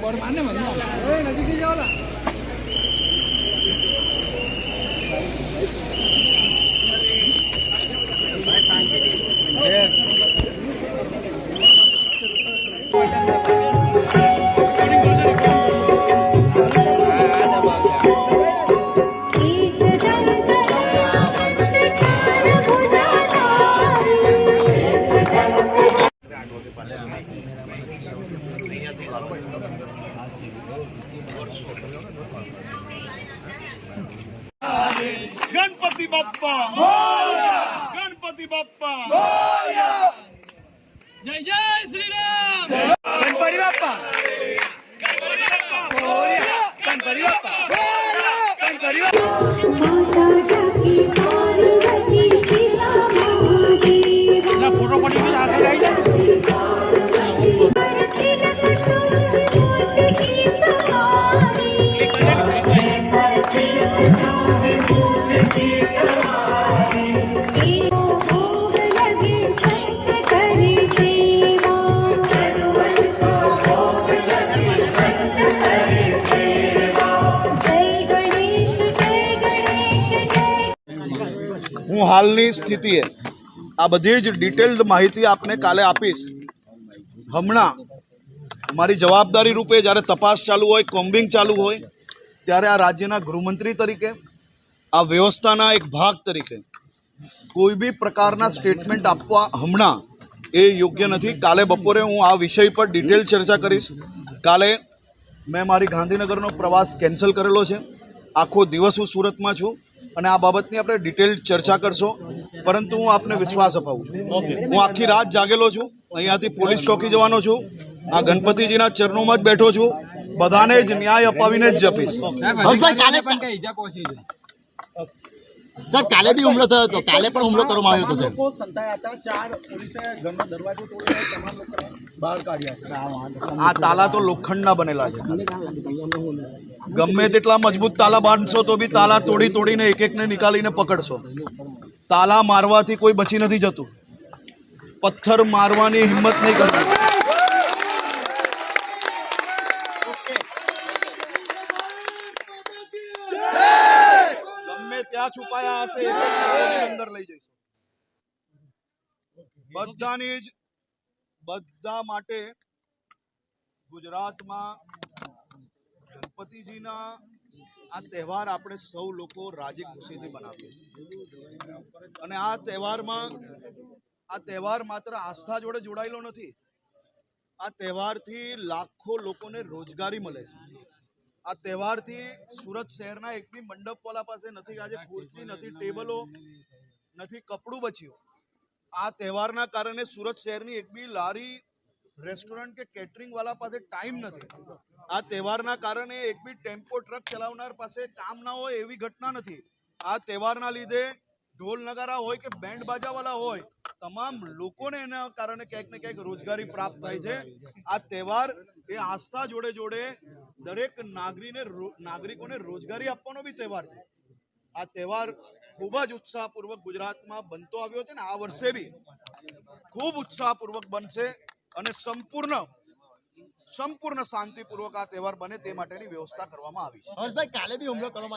我的妈，那么弄，哎，那就给要了。ગણપતિ બાપ્પા. ગણપતિ બાપ્પા. જય જય શ્રી રામ ગણપતિ બાપ્પા. ગણપતિ બાપ્પા. ગણપતિ બાપ્પા. ગણપતિ બાપ્પા. હું હાલની સ્થિતિએ આ બધી જ ડિટેલ્ડ માહિતી આપને કાલે આપીશ. હમણાં મારી જવાબદારી રૂપે જ્યારે તપાસ ચાલુ હોય કોમ્બિંગ ચાલુ હોય ત્યારે આ રાજ્યના ગૃહમંત્રી તરીકે, આ વ્યવસ્થાના એક ભાગ તરીકે કોઈ બી પ્રકારના સ્ટેટમેન્ટ આપવા હમણાં એ યોગ્ય નથી. કાલે બપોરે હું આ વિષય પર ડિટેલ ચર્ચા કરીશ. કાલે મેં મારી ગાંધીનગરનો પ્રવાસ કેન્સલ કરેલો છે. આખો દિવસ હું સુરતમાં છું અને આ બાબતની આપણે ડિટેલ ચર્ચા કરશો. પરંતુ હું આપને વિશ્વાસ અપાવું. હું આખી રાત જાગેલો છું. અહીંયાથી પોલીસ ચોકી જવાનો છું. આ ગણપતિજીના ચરણોમાં જ બેઠો છું. બધાને જ ન્યાય અપાવીને જ જપીશ. હર્ષભાઈ કાલે સર કાલે બી હુમલો થયો હતો. કાલે પણ હુમલો કરવામાં આવ્યો હતો સર લોકો સંતાયા હતા? ચાર પોલીસે ઘરનો દરવાજો તોડીને તમામ લોકોને બહાર કાઢ્યા છે. આ તાલા તો લોખંડના બનેલા છે ગમે તેટલા મજબૂત તાલા બાંધશો તો બી તાલા તોડી તોડીને એક એકને નીકાળીને પકડશો. તાલા મારવાથી કોઈ બચી નથી જતું. પથ્થર મારવાની હિંમત નહીં કરવી ત્યાં છુપાયા હશે. અંદર લઈ જઈશું. બધાની જ બધા માટે ગુજરાતમાં ગણપતિજીના આ તહેવાર આપણે સૌ લોકો રાજી ખુશીથી બનાવીએ અને આ તહેવારમાં આ તહેવાર માત્ર આસ્થા જોડે જોડાયેલો નથી. આ તહેવારથી લાખો લોકોને રોજગારી મળે છે. આ તહેવારથી સુરત શહેરના એક બી મંડપવાલા પાસે નથી. આજે ખુરશી, નથી ટેબલો, નથી કપડું બચ્યું. આ તહેવારના કારણે સુરત શહેરની એક બી લારી, રેસ્ટોરન્ટ કે કેટરિંગ વાળા પાસે ટાઈમ નથી. આ તહેવારના કારણે એક બી ટેમ્પો, ટ્રક ચલાવનાર પાસે કામ ના હોય એવી ઘટના નથી. આ તહેવારના લીધે ઢોલ નગારા હોય કે બેન્ડ બાજાવાળા હોય, તમામ લોકોને એના કારણે ક્યાંક ને ક્યાંક રોજગારી પ્રાપ્ત થાય છે. આ તહેવાર એ આસ્થા જોડે જોડે દરેક નાગરીને નાગરિકોને રોજગારી આપવાનો બી તહેવાર છે. આ તહેવાર ખૂબ જ ઉત્સાહપૂર્વક ગુજરાતમાં બનતો આવ્યો છે ને આ વર્ષે બી ખૂબ ઉત્સાહપૂર્વક બનશે અને સંપૂર્ણ સંપૂર્ણ શાંતિપૂર્વક આ તહેવાર બને તે માટેની વ્યવસ્થા કરવામાં આવી છે. કાલે બી હુમલો કરવામાં આવ્યો